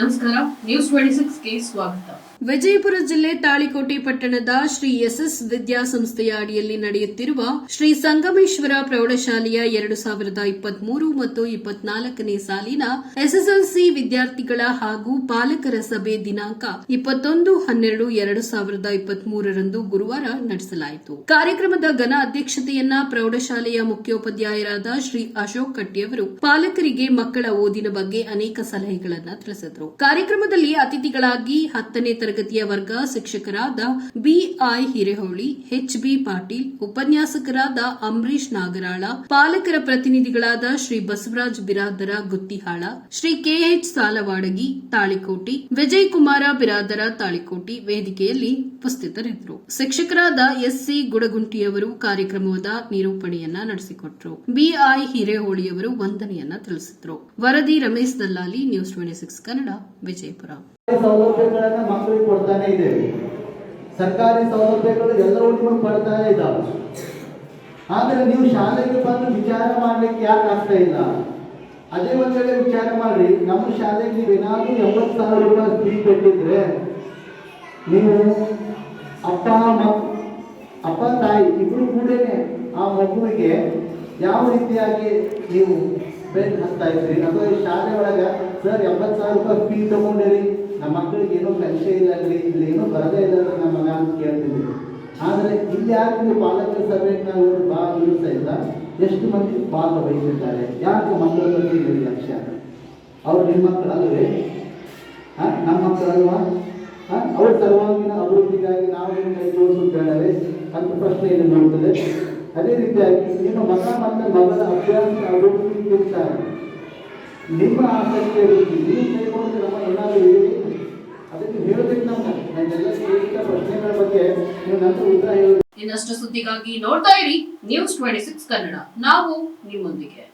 ನಮಸ್ಕಾರ news twenty ಸಿಕ್ಸ್ಗೆ ಸ್ವಾಗತ. ವಿಜಯಪುರ ಜಿಲ್ಲೆ ತಾಳಿಕೋಟೆ ಪಟ್ಟಣದ ಶ್ರೀ ಎಸ್ಎಸ್ ವಿದ್ಯಾಸಂಸ್ಥೆಯ ಅಡಿಯಲ್ಲಿ ನಡೆಯುತ್ತಿರುವ ಶ್ರೀ ಸಂಗಮೇಶ್ವರ ಪ್ರೌಢಶಾಲೆಯ ಎರಡು ಸಾವಿರದ ಇಪ್ಪತ್ಮೂರು ಮತ್ತು ಇಪ್ಪತ್ನಾಲ್ಕನೇ ಸಾಲಿನ ಎಸ್ಎಸ್ಎಲ್ಸಿ ವಿದ್ಯಾರ್ಥಿಗಳ ಹಾಗೂ ಪಾಲಕರ ಸಭೆ ದಿನಾಂಕ ಇಪ್ಪತ್ತೊಂದು ಹನ್ನೆರಡು ಎರಡು ಸಾವಿರದ ಇಪ್ಪತ್ಮೂರರಂದು ಗುರುವಾರ ನಡೆಸಲಾಯಿತು. ಕಾರ್ಯಕ್ರಮದ ಘನ ಅಧ್ಯಕ್ಷತೆಯನ್ನ ಪ್ರೌಢಶಾಲೆಯ ಮುಖ್ಯೋಪಾಧ್ಯಾಯರಾದ ಶ್ರೀ ಅಶೋಕ್ ಕಟ್ಟಿಯವರು ಪಾಲಕರಿಗೆ ಮಕ್ಕಳ ಓದಿನ ಬಗ್ಗೆ ಅನೇಕ ಸಲಹೆಗಳನ್ನು ತಿಳಿಸಿದರು. ಕಾರ್ಯಕ್ರಮದಲ್ಲಿ ಅತಿಥಿಗಳಾಗಿ ಹತ್ತನೇ ತರಗತಿಯ ವರ್ಗ ಶಿಕ್ಷಕರಾದ ಬಿಐ ಹಿರೇಹೊಳಿ ಎಚ್ಬಿ ಪಾಟೀಲ್, ಉಪನ್ಯಾಸಕರಾದ ಅಂಬರೀಶ್ ನಾಗರಾಳ, ಪಾಲಕರ ಪ್ರತಿನಿಧಿಗಳಾದ ಶ್ರೀ ಬಸವರಾಜ್ ಬಿರಾದರ ಗುತ್ತಿಹಾಳ, ಶ್ರೀ ಕೆಎಚ್ ಸಾಲವಾಡಗಿ ತಾಳಿಕೋಟಿ ವಿಜಯ್ ಕುಮಾರ ಬಿರಾದರ ತಾಳಿಕೋಟಿ ವೇದಿಕೆಯಲ್ಲಿ ಉಪಸ್ಥಿತರಿದ್ದರು. ಶಿಕ್ಷಕರಾದ ಎಸ್ಸಿ ಗುಡಗುಂಟಿಯವರು ಕಾರ್ಯಕ್ರಮದ ನಿರೂಪಣೆಯನ್ನ ನಡೆಸಿಕೊಟ್ರು. ಬಿಐ ಹಿರೇಹೊಳಿಯವರು ವಂದನೆಯನ್ನ ತಿಳಿಸಿದ್ರು. ವರದಿ Ramesh Dallali, news twenty six Kannada. Vijayapura. ಸೌಲಭ್ಯಗಳನ್ನ ಮಕ್ಕಳಿಗೆ ಕೊಡ್ತಾನೆ ಇದ್ದೇವೆ. ಸರ್ಕಾರಿ ಸೌಲಭ್ಯಗಳು ಎಲ್ಲರೂ ನಿಮಗೆ ಪಡ್ತಾ ಇದ್ದಾವೆ. ಆದರೆ ನೀವು ಶಾಲೆಗೆ ಬಂದು ವಿಚಾರ ಮಾಡ್ಲಿಕ್ಕೆ ಯಾಕೆ ಆಗ್ತಾ ಇಲ್ಲ? ಅದೇ ಒಂದ್ ವೇಳೆ ವಿಚಾರ ಮಾಡ್ರಿ. ನಮ್ಮ ಶಾಲೆಗೆ ಏನಾದ್ರೂ ಎಂಬತ್ತು ಸಾವಿರ ರೂಪಾಯಿ ಫೀ ಕಟ್ಟಿದ್ರೆ ನೀವು ಅಪ್ಪ ಅಪ್ಪ, ತಾಯಿ ಇಬ್ರು ಕೂಡ ಆ ಮಗುವಿಗೆ ಯಾವ ರೀತಿಯಾಗಿ ನೀವು ಬೆನ್ ಹತ್ತಾ ಇದ್ರಿ ಅದು ಶಾಲೆ ಒಳಗೆ ಸರ್ ಎಂಬತ್ತು ಸಾವಿರ ರೂಪಾಯಿ ಫೀ ತಗೊಂಡಿರಿ. ನಮ್ಮ ಮಕ್ಕಳಿಗೆ ಏನೋ ಕಲಿಸ ಇಲ್ಲ ಇಲ್ಲಿ ಏನೋ ಬರದೇ ಇಲ್ಲ ನಮ್ಮ ಮಗ ಅಂತ ಕೇಳ್ತಿದ್ವಿ ಆದರೆ ಇಲ್ಲಿ ಯಾಕೆ ನೀವು ಪಾಲಕರ ಸಭೆಗೆ ನಾವು ಭಾಗವಹಿಸ್ತಾ ಇಲ್ಲ. ಎಷ್ಟು ಮಂದಿ ಭಾಗವಹಿಸಿದ್ದಾರೆ ಯಾಕೆ ಮಕ್ಕಳ ಬಗ್ಗೆ ಲಕ್ಷ್ಯ? ಅವ್ರು ನಿಮ್ಮ ಮಕ್ಕಳು ಹಾಂ ನಮ್ಮ ಮಕ್ಕಳಲ್ವಾ? ಹಾಂ, ಅವ್ರ ಸರ್ವಾಂಗೀಣ ಅಭಿವೃದ್ಧಿಗಾಗಿ ನಾವು ಏನು ಕೈ ಜೋಡಿಸುತ್ತೇವೆ ಅಂತ ಪ್ರಶ್ನೆ ಇಲ್ಲಿ ನೋಡ್ತದೆ. ಅದೇ ರೀತಿಯಾಗಿ ನಿಮ್ಮ ಮಗ ಮತ್ತು ಮಗನ ಅಭ್ಯಾಸ ಅಭಿವೃದ್ಧಿಗಿಂತ ನಿಮ್ಮ ಆಸಕ್ತಿ ಇರುತ್ತೆ. ನೀವು ಕೈಗೊಂಡು ನಮ್ಮ ಏನಾದರೂ ಹೇಳಿ. ಅದಕ್ಕೆ ಹೇಳಬೇಕು ನಮ್ಗೆ ನನ್ನೆಲ್ಲ ಕೇಳಿದ ಪ್ರಶ್ನೆಗಳ ಬಗ್ಗೆ ನೀವು ನಂತರ ಉತ್ತರ ಹೇಳಿ ಇನ್ನಷ್ಟು ಸುದ್ದಿಗಾಗಿ ನೋಡ್ತಾ ಇರಿ ನ್ಯೂಸ್ ಟ್ವೆಂಟಿ ಸಿಕ್ಸ್ ಕನ್ನಡ ನಾವು ನಿಮ್ಮೊಂದಿಗೆ.